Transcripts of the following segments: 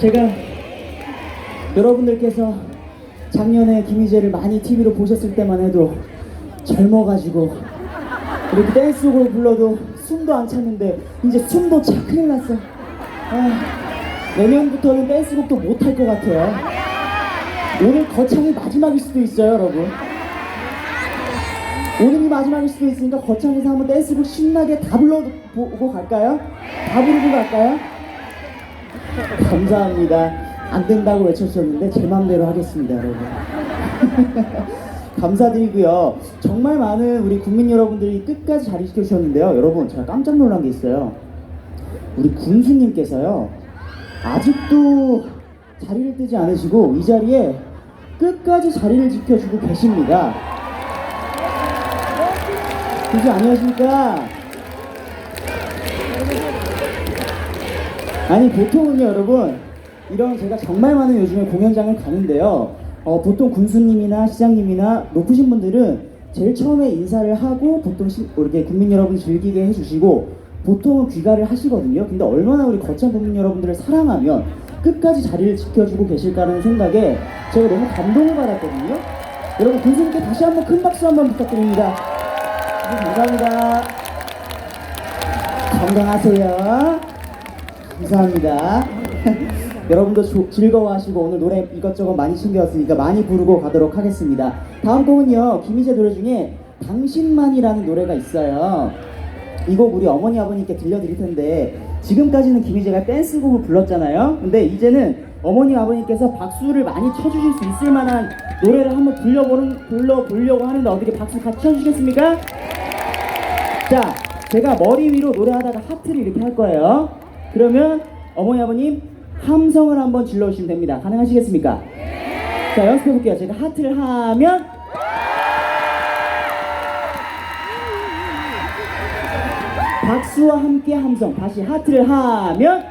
제가 여러분들께서 작년에 김희재를 많이 TV로 보셨을 때만 해도 젊어가지고 이렇게 댄스곡을 불러도 숨도 안 찼는데 이제 숨도 차 큰일 났어. 아, 내년부터는 댄스곡도 못 할 것 같아요. 오늘 거창이 마지막일 수도 있어요, 여러분. 오늘이 마지막일 수도 있으니까 거창에서 한번 댄스곡 신나게 다 불러보고 갈까요? 다 부르고 갈까요? 감사합니다. 안 된다고 외쳐주셨는데 제 맘대로 하겠습니다, 여러분. 감사드리고요. 정말 많은 우리 국민 여러분들이 끝까지 자리 지켜주셨는데요. 여러분, 제가 깜짝 놀란 게 있어요. 우리 군수님께서요. 아직도 자리를 뜨지 않으시고 이 자리에 끝까지 자리를 지켜주고 계십니다. 그지 아니하십니까? 아니 보통은요 여러분. 이런 제가 정말 많은 요즘에 공연장을 가는데요. 어, 보통 군수님이나 시장님이나 높으신 분들은 제일 처음에 인사를 하고 보통 시, 이렇게 국민 여러분 즐기게 해주시고 보통은 귀가를 하시거든요. 근데 얼마나 우리 거창 국민 여러분들을 사랑하면 끝까지 자리를 지켜주고 계실까라는 생각에 제가 너무 감동을 받았거든요. 여러분 군수님께 다시 한번 큰 박수 한번 부탁드립니다. 네, 감사합니다. 건강하세요 감사합니다. 여러분도 조- 즐거워하시고 오늘 노래 이것저것 많이 챙겨왔으니까 많이 부르고 가도록 하겠습니다. 다음 곡은요 김희재 노래 중에 당신만이라는 노래가 있어요. 이 곡 우리 어머니 아버님께 들려드릴 텐데 지금까지는 김희재가 댄스곡을 불렀잖아요. 근데 이제는 어머니 아버님께서 박수를 많이 쳐주실 수 있을 만한 노래를 한번 불러보는 불러보려고 하는데 어떻게 박수 같이 쳐주시겠습니까? 자, 제가 머리 위로 노래하다가 하트를 이렇게 할 거예요. 그러면 어머니 아버님 함성을 한번 질러주시면 됩니다. 가능하시겠습니까? 자, 연습해 볼게요. 제가 하트를 하면 박수와 함께 함성. 다시 하트를 하면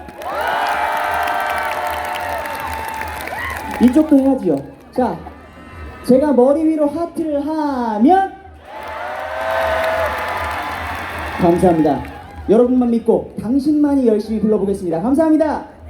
이쪽도 해야지요. 자, 제가 머리 위로 하트를 하면 감사합니다. 여러분만 믿고 당신만이 열심히 불러보겠습니다. 감사합니다.